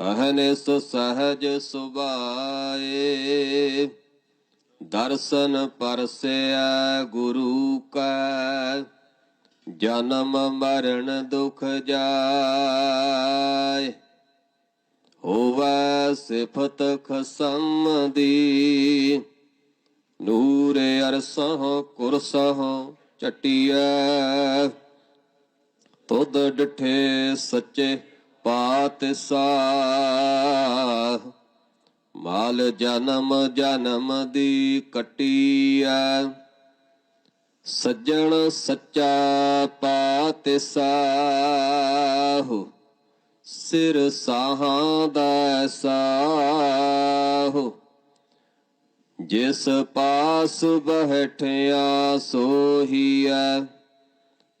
ਅਹਨਿਸ ਸਹਜ ਸੁਭਾਏ, ਦਰਸ਼ਨ ਪਰਸਿਆ ਗੁਰੂ ਕਾ, ਜਨਮ ਮਰਨ ਦੁਖ ਜਾਏ। ਹੋਵੈ ਸਿਫਤ ਖਸਮ ਦੀ ਨੂਰ ਅਰਸਹ ਕੁਰਸਹ ਚਟਿਐ। ਤੁਧ ਡਠੇ ਸੱਚੇ ਪਾਤ ਸਾਹ ਮਾਲ ਜਨਮ ਜਨਮ ਦੀ ਕਟੀ ਕਟੀਐ। ਸੱਜਣ ਸੱਚਾ ਪਾਤ ਸਾਹੁ ਸਿਰ ਸਾਹਾਂ ਦਾ ਸਾਹ। ਜਿਸ ਪਾਸ ਬਹਿਠਿਆ ਸੋਹੀਐ।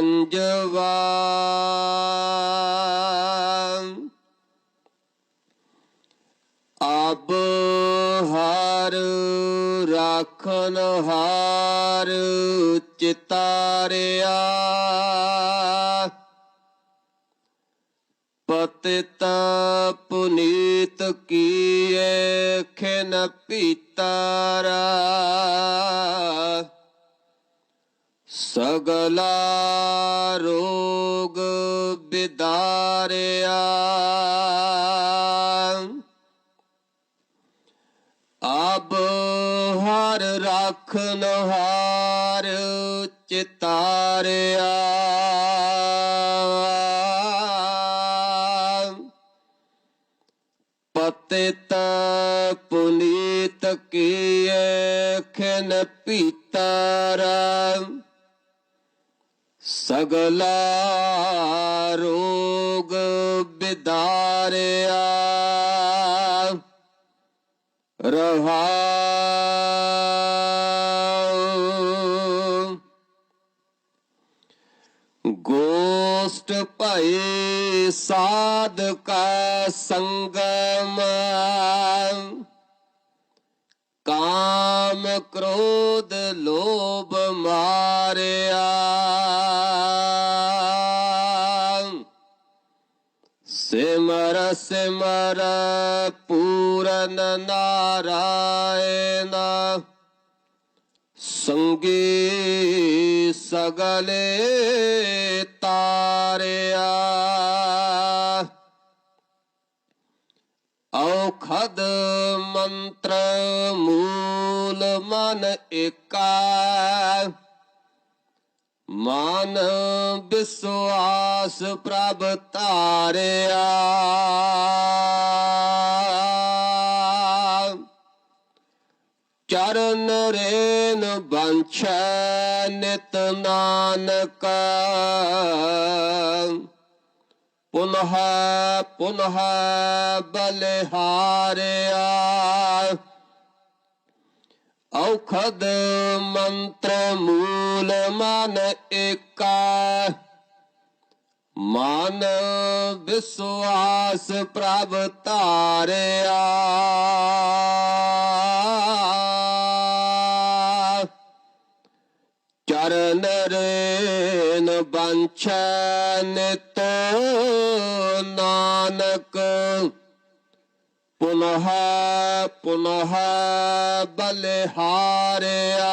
ਪੰਜਵਾ। ਅਬ ਹਰ ਰਾਖਨ ਹਾਰ ਚਿਤਾਰਿਆ। ਪਤਿਤ ਪੁਨੀਤ ਕੀਏ ਖਿਨ ਪੀਤਾਰਾ। ਸਗਲਾ ਰੋਗ ਬਿਦਾਰਿਆ। ਅਬ ਹਰ ਰਾਖਨ ਹਾਰ ਚਿਤਾਰਿਆ। ਪਤਿਤ ਪੁਨੀਤ ਕੀਏ ਖਿਨ ਪੀਤਰ। ਸਗਲਾ ਰੋਗ ਬਿਦਾਰਿਆ। ਰਹਾ ਗੋਸ਼ਟ ਭਏ ਸਾਧ ਕਾ ਸੰਗਮ। ਕਾਮ ਕ੍ਰੋਧ ਲੋਭ ਮਾਰਿਆ। ਸਿਮਰ ਸਿਮਰ ਪੂਰਨ ਨਾਰਾਇਣ ਸੰਗੀ ਸਗਲੇ ਤਾਰਿਆ ਔਖਦ ਮੰਤਰ ਮੂਲ ਮਨ ਏਕਾ ਮਨ ਵਿਸਵਾਸ ਪ੍ਰਭ ਧਾਰਿਆ। ਚਰਨ ਰੇਨ ਬੰਛੈ ਨਿਤ ਨਾਨਕ। ਪੁਨਹ ਪੁਨਹ ਬਲਿਹਾਰਿਆ। ਔਖਦ ਮੰਤਰ ਮੂਲ ਮਨ ਏਕਾ। ਮਨ ਵਿਸਵਾਸ ਪ੍ਰਭ ਧਾਰਿਆ। ਚਰਨ ਰੇਨ ਬੰਛੈ ਨਿਤ ਨਾਨਕ। ਪੁਨਹ ਪੁਨਹ ਬਲਿਹਾਰਿਆ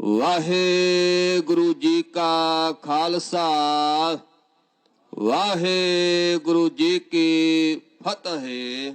ਵਾਹਿਗੁਰੂ ਜੀ ਕਾ ਖਾਲਸਾ ਵਾਹਿਗੁਰੂ ਜੀ ਕੀ ਫਤਿਹ।